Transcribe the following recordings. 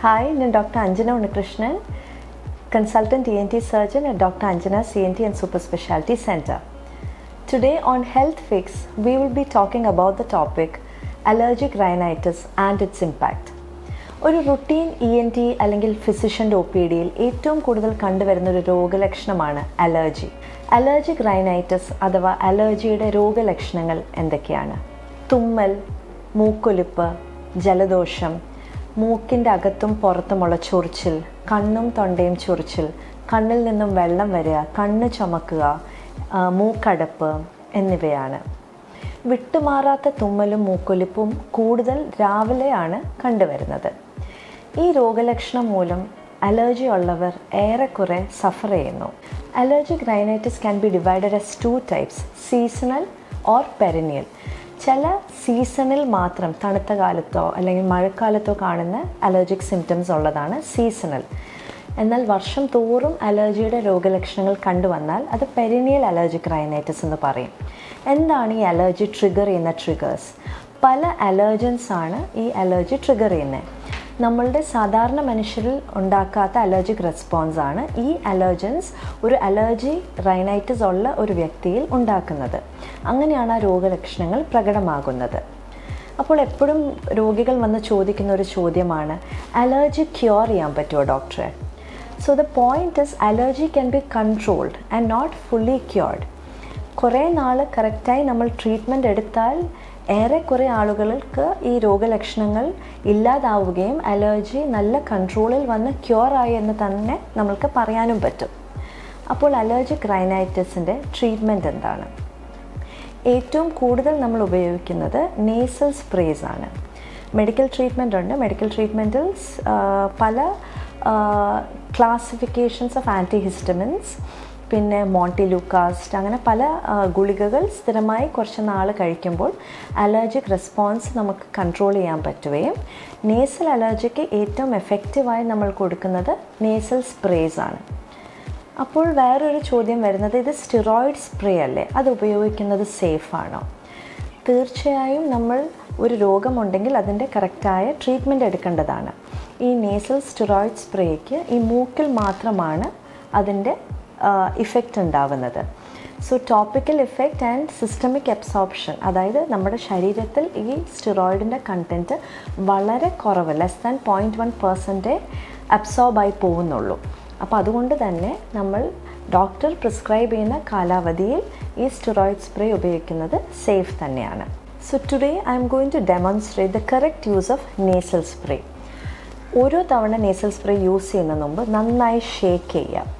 Hi ഞാൻ doctor Anjana Unnikrishnan. Consultant E N T surgeon at doctor Anjana C N T and super speciality centre today on health fix we will be talking about the topic allergic rhinitis and its impact ഒരു routine E N T അല്ലെങ്കിൽ ഫിസിഷ്യന്റെ O P ഡിയിൽ ഏറ്റവും കൂടുതൽ കണ്ടുവരുന്ന ഒരു രോഗലക്ഷണമാണ് allergy allergic rhinitis അഥവാ അലർജിയുടെ രോഗലക്ഷണങ്ങൾ എന്തൊക്കെയാണ്? തുമ്മൽ മൂക്കൊലിപ്പ് ജലദോഷം മൂക്കിന്റെ അകത്തും പുറത്തുമുള്ള ചൊറിച്ചിൽ കണ്ണും തൊണ്ടയും ചൊറിച്ചിൽ കണ്ണിൽ നിന്നും വെള്ളം വരിക കണ്ണ് ചുമക്കുക മൂക്കടപ്പ് എന്നിവയാണ്. വിട്ടുമാറാത്ത തുമ്മലും മൂക്കൊലിപ്പും കൂടുതൽ രാവിലെയാണ് കണ്ടുവരുന്നത്. ഈ രോഗലക്ഷണം മൂലം അലർജി ഉള്ളവർ ഏറെക്കുറെ സഫർ ചെയ്യുന്നു. Allergy rhinitis can be divided as two types seasonal or perennial ചില സീസണിൽ മാത്രം തണുത്ത കാലത്തോ അല്ലെങ്കിൽ മഴക്കാലത്തോ കാണുന്ന അലർജിക് സിംറ്റംസ് ഉള്ളതാണ് സീസണൽ എന്നാൽ വർഷം തോറും അലർജിയുടെ രോഗലക്ഷണങ്ങൾ കണ്ടുവന്നാൽ അത് പെരിനിയൽ അലർജിക് റൈനൈറ്റിസ് എന്ന് പറയും. എന്താണ് ഈ അലർജി ട്രിഗർ ചെയ്യുന്ന ട്രിഗേഴ്സ് പല അലർജൻസ് ആണ് ഈ അലർജി ട്രിഗർ ചെയ്യുന്നത്. നമ്മളുടെ സാധാരണ മനുഷ്യരിൽ ഉണ്ടാക്കാത്ത അലർജിക് റെസ്പോൺസ് ആണ് ഈ അലർജൻസ് ഒരു അലർജി റൈനൈറ്റിസ് ഉള്ള ഒരു വ്യക്തിയിൽ ഉണ്ടാക്കുന്നത്. അങ്ങനെയാണ് ആ രോഗലക്ഷണങ്ങൾ പ്രകടമാകുന്നത്. അപ്പോൾ എപ്പോഴും രോഗികൾ വന്ന് ചോദിക്കുന്ന ഒരു ചോദ്യമാണ് അലർജി ക്യൂർ ചെയ്യാൻ പറ്റുമോ ഡോക്ടറെ so the point is allergy can be controlled and not fully cured കുറേ നാൾ കറക്റ്റായി നമ്മൾ ട്രീറ്റ്മെന്റ് എടുത്താൽ ഏറെക്കുറെ ആളുകൾക്ക് ഈ രോഗലക്ഷണങ്ങൾ ഇല്ലാതാവുകയും അലർജി നല്ല കൺട്രോളിൽ വന്ന് ക്യൂറായി എന്ന് തന്നെ നമ്മൾക്ക് പറയാനും പറ്റും. അപ്പോൾ അലർജിക് റൈനൈറ്റിസിന്റെ ട്രീറ്റ്മെന്റ് എന്താണ്? ഏറ്റവും കൂടുതൽ നമ്മൾ ഉപയോഗിക്കുന്നത് നേസൽ സ്പ്രേസ് ആണ്. മെഡിക്കൽ ട്രീറ്റ്മെന്റ് ഉണ്ട്. മെഡിക്കൽ ട്രീറ്റ്മെന്റിൽ പല classifications of antihistamines montelukast അങ്ങനെ പല ഗുളികകൾ സ്ഥിരമായി കുറച്ച് നാൾ കഴിക്കുമ്പോൾ അലർജിക് റെസ്പോൺസ് നമുക്ക് കൺട്രോൾ ചെയ്യാൻ പറ്റുകയും നേസൽ അലർജിക്ക് ഏറ്റവും എഫക്റ്റീവായി നമ്മൾ കൊടുക്കുന്നത് നേസൽ സ്പ്രേസ് ആണ്. അപ്പോൾ വേറൊരു ചോദ്യം വരുന്നത് ഇത് സ്റ്റിറോയിഡ് സ്പ്രേ അല്ലേ? അത് ഉപയോഗിക്കുന്നത് സേഫ് ആണോ? തീർച്ചയായും നമ്മൾ ഒരു രോഗമുണ്ടെങ്കിൽ അതിന്റെ കറക്റ്റായ ട്രീറ്റ്മെന്റ് എടുക്കേണ്ടതാണ്. ഈ നേസൽ സ്റ്റിറോയിഡ് സ്പ്രേക്ക് ഈ മൂക്കിൽ മാത്രമാണ് അതിന്റെ ഇഫക്റ്റ് ഉണ്ടാവുന്നത്. So topical effect and systemic absorption അതായത് നമ്മുടെ ശരീരത്തിൽ ഈ സ്റ്റിറോയിഡിന്റെ കണ്ടന്റ് വളരെ കുറവ് ലെസ് ദാൻ പോയിന്റ് വൺ പെർസെന്റേ അബ്സോർബായി പോകുന്നുള്ളൂ. അപ്പോൾ അതുകൊണ്ട് തന്നെ നമ്മൾ ഡോക്ടർ പ്രിസ്ക്രൈബ് ചെയ്യുന്ന കാലാവധിയിൽ ഈ സ്റ്റിറോയിഡ് സ്പ്രേ ഉപയോഗിക്കുന്നത് സേഫ് തന്നെയാണ്. So today I'm going to demonstrate the correct use of nasal spray ഓരോ തവണ നേസൽ സ്പ്രേ യൂസ് ചെയ്യുന്നതിന് മുമ്പ് നന്നായി ഷേക്ക് ചെയ്യുക.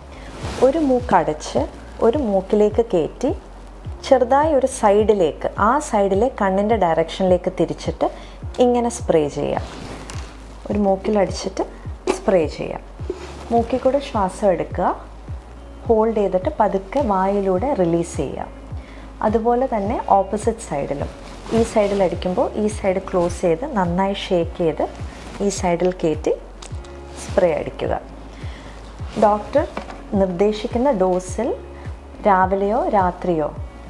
ഒരു മൂക്കടച്ച് ഒരു മൂക്കിലേക്ക് കയറ്റി ചെറുതായി ഒരു സൈഡിലേക്ക് ആ സൈഡിലെ കണ്ണിന്റെ ഡയറക്ഷനിലേക്ക് തിരിച്ചിട്ട് ഇങ്ങനെ സ്പ്രേ ചെയ്യാം ഒരു മൂക്കിലടിച്ചിട്ട് സ്പ്രേ ചെയ്യാം മൂക്കിൽ കൂടെ ശ്വാസം എടുക്കുക. ഹോൾഡ് ചെയ്തിട്ട് പതുക്കെ വായിലൂടെ റിലീസ് ചെയ്യാം അതുപോലെ തന്നെ ഓപ്പോസിറ്റ് സൈഡിലും. ഈ സൈഡിൽ അടിക്കുമ്പോൾ ഈ സൈഡ് ക്ലോസ് ചെയ്ത് നന്നായി ഷേക്ക് ചെയ്ത് ഈ സൈഡിൽ കയറ്റി സ്പ്രേ അടിക്കുക. ഡോക്ടർ നിർദ്ദേശിക്കുന്ന ഡോസിൽ രാവിലെയോ രാത്രിയോ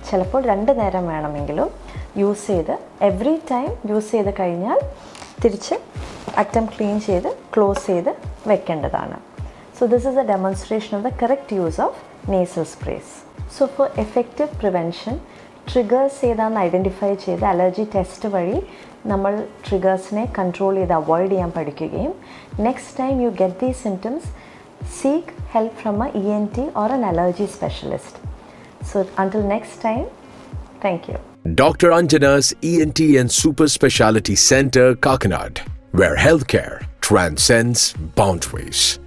ചിലപ്പോൾ രണ്ട് നേരം വേണമെങ്കിലും യൂസ് ചെയ്ത് എവറി ടൈം യൂസ് ചെയ്ത് കഴിഞ്ഞാൽ തിരിച്ച് അറ്റം ക്ലീൻ ചെയ്ത് ക്ലോസ് ചെയ്ത് വെക്കേണ്ടതാണ്. So this is a demonstration of the correct use of nasal sprays so for effective prevention triggers ഏതാണെന്ന് ഐഡന്റിഫൈ ചെയ്ത് അലർജി ടെസ്റ്റ് വഴി നമ്മൾ ട്രിഗേഴ്സിനെ കൺട്രോൾ ചെയ്ത് അവോയ്ഡ് ചെയ്യാൻ പഠിക്കുകയും next time you get these symptoms seek help from a ENT or an allergy specialist. So until next time, thank you. Dr. Anjana's ENT and Super Speciality Center, Kakinad, where healthcare transcends boundaries.